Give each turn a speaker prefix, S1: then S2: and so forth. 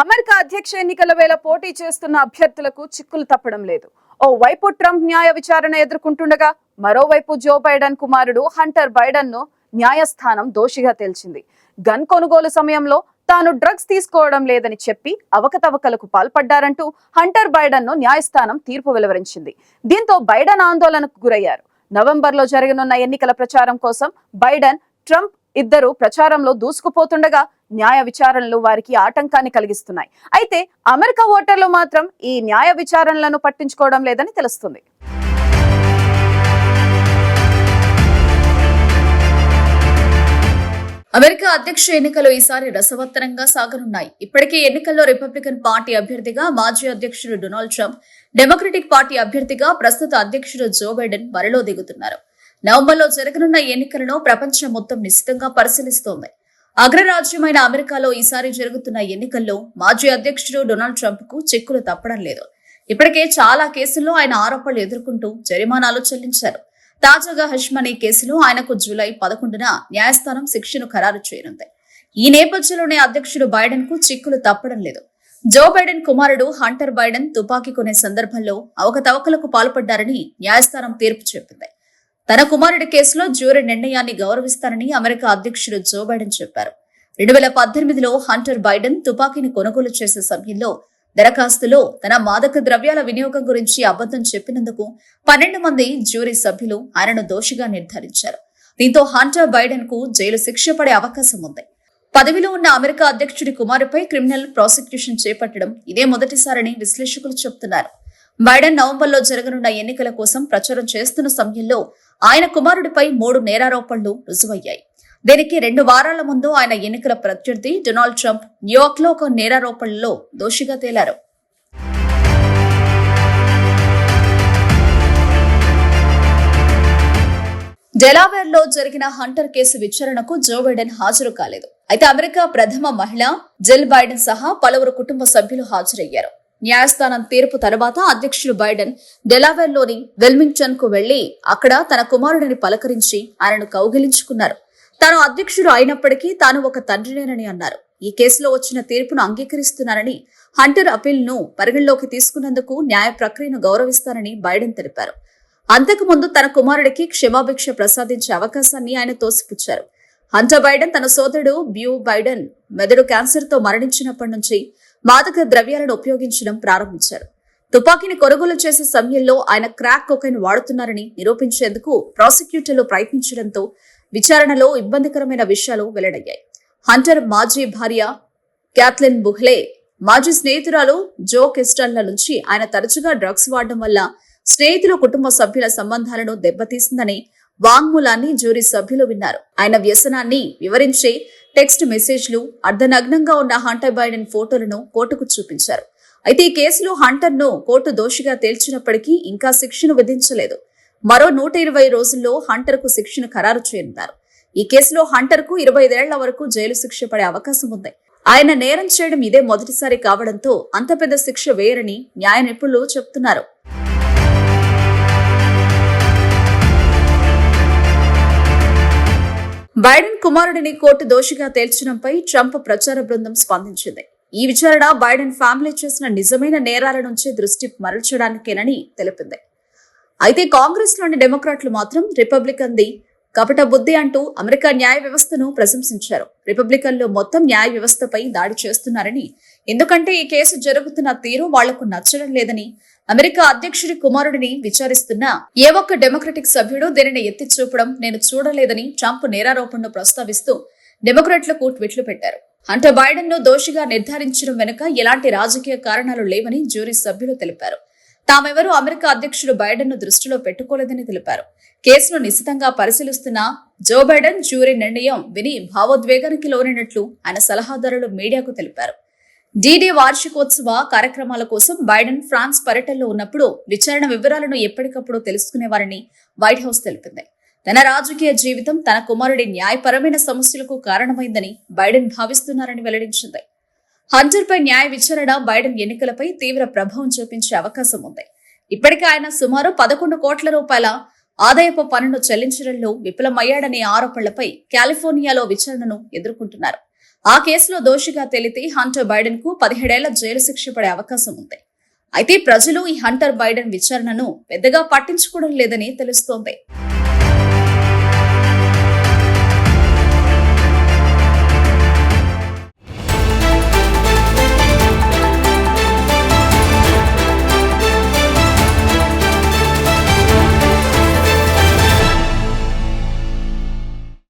S1: America అధ్యక్ష ఎన్నికల వేళ పోటీ చేస్తున్న అభ్యర్థులకు చిక్కులు తప్పడం లేదు. ఓ వైపు ట్రంప్ న్యాయ విచారణ ఎదుర్కొంటుండగా మరోవైపు జో బైడెన్ కుమారుడు హంటర్ బైడెన్ను న్యాయస్థానం దోషిగా తేల్చింది. గన్ కొనుగోలు సమయంలో తాను డ్రగ్స్ తీసుకోవడం లేదని చెప్పి అవకతవకలకు పాల్పడ్డారంటూ హంటర్ బైడెన్ను న్యాయస్థానం తీర్పు వెలువరించింది. దీంతో బైడెన్ ఆందోళనకు గురయ్యారు. నవంబర్లో జరగనున్న ఎన్నికల ప్రచారం కోసం బైడెన్ ట్రంప్ ఇద్దరు ప్రచారంలో దూసుకుపోతుండగా న్యాయ విచారణలు వారికి ఆటంకాన్ని కలిగిస్తున్నాయి. అయితే అమెరికా ఓటర్లు మాత్రం ఈ న్యాయ విచారణలను పట్టించుకోవడం లేదని తెలుస్తుంది.
S2: అమెరికా అధ్యక్ష ఎన్నికలు ఈసారి రసవత్తరంగా సాగనున్నాయి. ఇప్పటికే ఎన్నికల్లో రిపబ్లికన్ పార్టీ అభ్యర్థిగా మాజీ అధ్యక్షుడు డొనాల్డ్ ట్రంప్ డెమోక్రటిక్ పార్టీ అభ్యర్థిగా ప్రస్తుత అధ్యక్షుడు జో బైడెన్ బరిలో దిగుతున్నారు. నవంబర్లో జరగనున్న ఎన్నికలను ప్రపంచం మొత్తం నిశ్చితంగా పరిశీలిస్తోంది. అగ్రరాజ్యమైన అమెరికాలో ఈసారి జరుగుతున్న ఎన్నికల్లో మాజీ అధ్యక్షుడు డొనాల్డ్ ట్రంప్కు చెక్కులు తప్పడం లేదు. ఇప్పటికే చాలా కేసుల్లో ఆయన ఆరోపణలు ఎదుర్కొంటూ జరిమానాలు చెల్లించారు. తాజాగా హష్మనీ కేసులో ఆయనకు జూలై పదకొండున న్యాయస్థానం శిక్షను ఖరారు చేయనుంది. ఈ నేపథ్యంలోనే అధ్యక్షుడు బైడెన్కు చిక్కులు తప్పడం లేదు. జో బైడెన్ కుమారుడు హంటర్ బైడెన్ తుపాకీ కొనే సందర్భంలో అవకతవకలకు పాల్పడ్డారని న్యాయస్థానం తీర్పు చెప్పింది. తన కుమారుడి కేసులో జ్యూరీ నిర్ణయాన్ని గౌరవిస్తారని అమెరికా అధ్యక్షుడు జో బైడెన్ చెప్పారు. రెండు వేల పద్దెనిమిదిలో హంటర్ బైడెన్ తుపాకీని కొనుగోలు చేసే సమయంలో దరఖాస్తులో తన మాదక ద్రవ్యాల వినియోగం గురించి అబద్ధం చెప్పినందుకు పన్నెండు మంది జ్యూరీ సభ్యులు ఆయనను దోషిగా నిర్ధారించారు. దీంతో హంటర్ బైడెన్కు జైలు శిక్ష పడే అవకాశం ఉంది. పదవిలో ఉన్న అమెరికా అధ్యక్షుడి కుమారుపై క్రిమినల్ ప్రాసిక్యూషన్ చేపట్టడం ఇదే మొదటిసారని విశ్లేషకులు చెబుతున్నారు బైడెన్ నవంబర్లో జరగనున్న ఎన్నికల కోసం ప్రచారం చేస్తున్న సమయంలో ఆయన కుమారుడిపై మూడు నేరారోపణలు రుజువయ్యాయి. దీనికి రెండు వారాల ముందు ఆయన ఎన్నికల ప్రత్యర్థి డొనాల్డ్ ట్రంప్ న్యూయార్క్లో ఒక నేరారోపణలో దోషిగా తేలారు. డెలావేర్లో జరిగిన హంటర్ కేసు విచారణకు జో బైడెన్ హాజరు కాలేదు. అయితే అమెరికా ప్రథమ మహిళ జిల్ బైడెన్ సహా పలువురు కుటుంబ సభ్యులు హాజరయ్యారు. న్యాయస్థానం తీర్పు తర్వాత అధ్యక్షుడు బైడెన్ డెలావేర్లోని వెల్మింగ్టన్కు వెళ్ళి అక్కడ తన కుమారుడిని పలకరించి ఆయనను కౌగిలించుకున్నారు. తాను అధ్యక్షుడు అయినప్పటికీ తాను ఒక తండ్రినేనని అన్నారు. ఈ కేసులో వచ్చిన తీర్పును అంగీకరిస్తున్నారని హంటర్ అపీల్ను పరిగణలోకి తీసుకున్నందుకు న్యాయ ప్రక్రియను గౌరవిస్తానని బైడెన్ తెలిపారు. అంతకుముందు తన కుమారుడికి క్షమాభిక్ష ప్రసాదించే అవకాశాన్ని ఆయన తోసిపుచ్చారు. హంటర్ బైడెన్ తన సోదరుడు బ్యూ బైడెన్ మెదడు క్యాన్సర్తో మరణించినప్పటి నుంచి మాదక ద్రవ్యాలను ఉపయోగించడం ప్రారంభించారు. తుపాకీని కొనుగోలు చేసే సమయంలో ఆయన క్రాక్ కొకైన్ వాడుతున్నారని నిరూపించేందుకు ప్రాసిక్యూటర్లు ప్రయత్నించడంతో విచారణలో ఇబ్బందికరమైన విషయాలు వెల్లడయ్యాయి. హంటర్ మాజీ భార్య క్యాథ్లిన్ బుహ్లే మాజీ స్నేహితురాలు జో కెస్టన్ల నుంచి ఆయన తరచుగా డ్రగ్స్ వాడడం వల్ల స్నేహితులు కుటుంబ సభ్యుల సంబంధాలను దెబ్బతీసిందని వాంగ్మూలాన్ని జ్యూరీ సభ్యులు విన్నారు. ఆయన వ్యసనాన్ని వివరించే టెక్స్ట్ మెసేజ్లు అర్ధనగ్నంగా ఉన్న హంటర్ బైడెన్ ఫోటోలను కోర్టుకు చూపించారు. అయితే ఈ కేసులో హంటర్ను కోర్టు దోషిగా తేల్చినప్పటికీ ఇంకా శిక్షను విధించలేదు. మరో నూట ఇరవై రోజుల్లో హంటర్కు శిక్షను ఖరారు చేయనున్నారు. ఈ కేసులో హంటర్కు ఇరవై ఐదేళ్ళ వరకు జైలు శిక్ష పడే అవకాశం ఉంది. ఆయన నేరం చేయడం ఇదే మొదటిసారి కావడంతో అంత పెద్ద శిక్ష వేయరని న్యాయ నిపుణులు చెప్తున్నారు. బైడెన్ కుమారుడిని కోర్టు దోషిగా తేల్చడంపై ట్రంప్ ప్రచార బృందం స్పందించింది. ఈ విచారణ బైడెన్ ఫ్యామిలీ చేసిన నిజమైన నేరాల నుంచి దృష్టి మరల్చడానికేనని తెలిపింది. అయితే కాంగ్రెస్లోని డెమోక్రాట్లు మాత్రం రిపబ్లికన్ ది కపట బుద్ధి అంటూ అమెరికా న్యాయ వ్యవస్థను ప్రశంసించారు. రిపబ్లికన్లు మొత్తం న్యాయ వ్యవస్థపై దాడి చేస్తున్నారని ఎందుకంటే ఈ కేసు జరుగుతున్న తీరు వాళ్ళకు నచ్చడం లేదని అమెరికా అధ్యక్షుడి కుమారుడిని విచారిస్తున్న ఏ ఒక్క డెమోక్రటిక్ సభ్యుడు దీనిని ఎత్తి చూపడం నేను చూడలేదని ట్రంప్ నేరారోపణను ప్రస్తావిస్తూ డెమోక్రాట్లకు ట్వీట్లు పెట్టారు. అంటే బైడెన్ను దోషిగా నిర్ధారించడం వెనుక ఎలాంటి రాజకీయ కారణాలు లేవని జ్యూరీ సభ్యులు తెలిపారు. తామెవరూ అమెరికా అధ్యక్షుడు బైడెన్ను దృష్టిలో పెట్టుకోలేదని తెలిపారు. కేసును నిశితంగా పరిశీలిస్తున్న జో బైడెన్ జ్యూరీ నిర్ణయం విని భావోద్వేగానికి లోనైనట్లు ఆయన సలహాదారులు మీడియాకు తెలిపారు. డీడీ వార్షికోత్సవ కార్యక్రమాల కోసం బైడెన్ ఫ్రాన్స్ పర్యటనలో ఉన్నప్పుడు విచారణ వివరాలను ఎప్పటికప్పుడు తెలుసుకునేవారని వైట్ హౌస్ తెలిపింది. తన రాజకీయ జీవితం తన కుమారుడి న్యాయపరమైన సమస్యలకు కారణమైందని బైడెన్ భావిస్తున్నారని వెల్లడించింది. హంటర్ పై న్యాయ విచారణ బైడెన్ ఎన్నికలపై తీవ్ర ప్రభావం చూపించే అవకాశం ఉంది. ఇప్పటికే ఆయన సుమారు పదకొండు కోట్ల రూపాయల ఆదాయపు పన్నును చెల్లించడంలో విఫలమయ్యాడనే ఆరోపణలపై కాలిఫోర్నియాలో విచారణను ఎదుర్కొంటున్నారు. ఆ కేసులో దోషిగా తేలితే హంటర్ బైడెన్కు పదిహేడేళ్ళ జైలు శిక్ష పడే అవకాశం ఉంది. అయితే ప్రజలు ఈ హంటర్ బైడెన్ విచారణను పెద్దగా పట్టించుకోవడం లేదని తెలుస్తోంది.